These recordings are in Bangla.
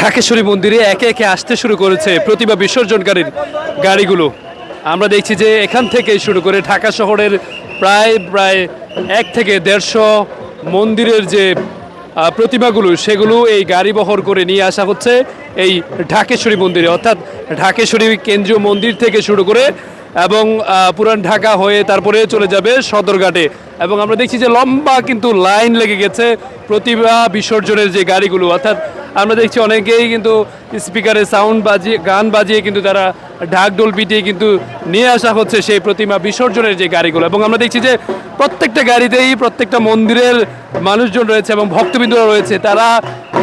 ঢাকেশ্বরী মন্দিরে একে একে আসতে শুরু করেছে প্রতিমা বিসর্জনকারীর গাড়িগুলো। আমরা দেখছি যে এখান থেকে শুরু করে ঢাকা শহরের প্রায় প্রায় এক থেকে দেড়শো মন্দিরের যে প্রতিমাগুলো, সেগুলো এই গাড়ি বহর করে নিয়ে আসা হচ্ছে এই ঢাকেশ্বরী মন্দিরে। অর্থাৎ ঢাকেশ্বরী কেন্দ্রীয় মন্দির থেকে শুরু করে এবং পুরান ঢাকা হয়ে তারপরে চলে যাবে সদরঘাটে। এবং আমরা দেখছি যে লম্বা কিন্তু লাইন লেগে গেছে প্রতিভা বিসর্জনের যে গাড়িগুলো, অর্থাৎ আমরা দেখছি অনেকেই কিন্তু স্পিকারে সাউন্ড বাজিয়ে, গান বাজিয়ে কিন্তু তারা ঢাকঢোল পিটিয়ে কিন্তু নিয়ে আসা হচ্ছে সেই প্রতিমা বিসর্জনের যে গাড়িগুলো। এবং আমরা দেখছি যে প্রত্যেকটা গাড়িতেই, প্রত্যেকটা মন্দিরের মানুষজন রয়েছে এবং ভক্তবিন্দুরা রয়েছে। তারা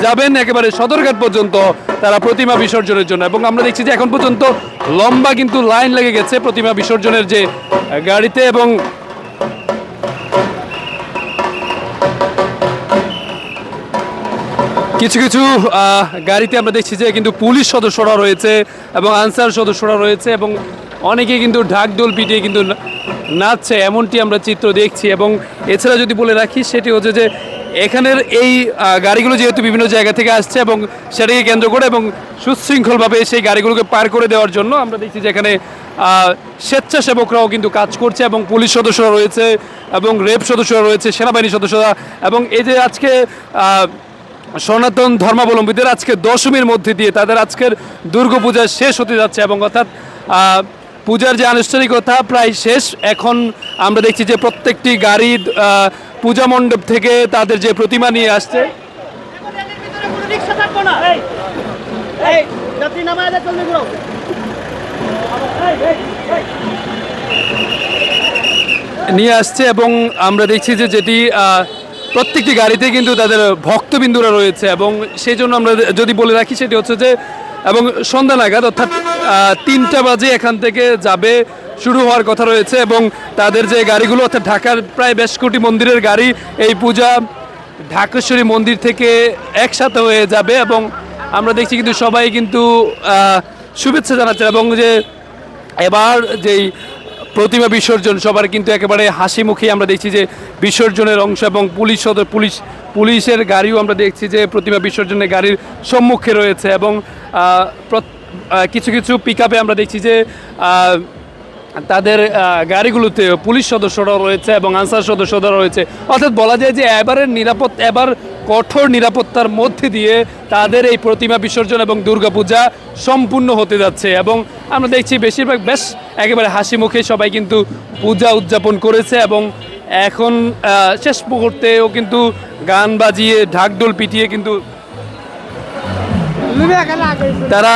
যাবেন একেবারে সদরঘাট পর্যন্ত তারা প্রতিমা বিসর্জনের জন্য। এবং আমরা দেখছি যে এখন পর্যন্ত লম্বা কিন্তু লাইন লেগে গেছে প্রতিমা বিসর্জনের যে গাড়িতে এবং কিছু কিছু গাড়িতে আমরা দেখছি যে কিন্তু পুলিশ সদস্যরা রয়েছে এবং আনসার সদস্যরা রয়েছে এবং অনেকে কিন্তু ঢাকডোল পিটিয়ে কিন্তু নাচছে, এমনটি আমরা চিত্র দেখছি এবং এছাড়া যদি বলে রাখি, সেটি হচ্ছে যে এখানের এই গাড়িগুলো যেহেতু বিভিন্ন জায়গা থেকে আসছে এবং সেটাকে কেন্দ্র করে এবং সুশৃঙ্খলভাবে সেই গাড়িগুলোকে পার করে দেওয়ার জন্য আমরা দেখছি যে এখানে স্বেচ্ছাসেবকরাও কিন্তু কাজ করছে এবং পুলিশ সদস্যরা রয়েছে এবং রেপ সদস্যরা রয়েছে, সেনাবাহিনী সদস্যরা এবং এই যে আজকে সনাতন ধর্মাবলম্বীদের আজকে দশমীর মধ্যে দিয়ে তাদের আজকের দুর্গাপূজা শেষ হতে যাচ্ছে এবং অর্থাৎ পূজার যে আনুষ্ঠানিকতা প্রায় শেষ। এখন আমরা দেখছি যে প্রত্যেকটি গাড়ি পূজা মণ্ডপ থেকে তাদের যে প্রতিমা নিয়ে আসছে। নিয়ে আসছে এবং আমরা দেখছি যে যেটি প্রত্যেকটি গাড়িতে কিন্তু তাদের ভক্তবিন্দুরা রয়েছে এবং সেই জন্য আমরা যদি বলে রাখি সেটি হচ্ছে যে, এবং সন্ধ্যা নাগাদ অর্থাৎ তিনটা বাজে এখান থেকে যাবে শুরু হওয়ার কথা রয়েছে এবং তাদের যে গাড়িগুলো, অর্থাৎ ঢাকার প্রায় বেশ কোটি মন্দিরের গাড়ি, এই পূজা ঢাকেশ্বরী মন্দির থেকে একসাথে হয়ে যাবে এবং আমরা দেখছি কিন্তু সবাই কিন্তু শুভেচ্ছা জানাচ্ছে এবং যে এবার যেই প্রতিমা বিসর্জন, সবার কিন্তু একেবারে হাসি মুখে আমরা দেখছি যে বিসর্জনের অংশ এবং পুলিশ সদর, পুলিশ, পুলিশের গাড়িও আমরা দেখছি যে প্রতিমা বিসর্জনের গাড়ির সম্মুখে রয়েছে এবং কিছু কিছু পিক আমরা দেখছি যে তাদের গাড়িগুলোতে পুলিশ সদস্যরা রয়েছে এবং আনসার সদস্যরা রয়েছে। অর্থাৎ বলা যায় যে এবারের নিরাপদ, এবার কঠোর নিরাপত্তার মধ্যে দিয়ে তাদের এই প্রতিমা বিসর্জন এবং দুর্গাপূজা সম্পূর্ণ হতে যাচ্ছে এবং আমরা দেখছি বেশিরভাগ বেশ একেবারে হাসি মুখে সবাই কিন্তু পূজা উদযাপন করেছে এবং এখন শেষ মুহূর্তেও কিন্তু গান বাজিয়ে ঢাকঢোল পিটিয়ে কিন্তু তারা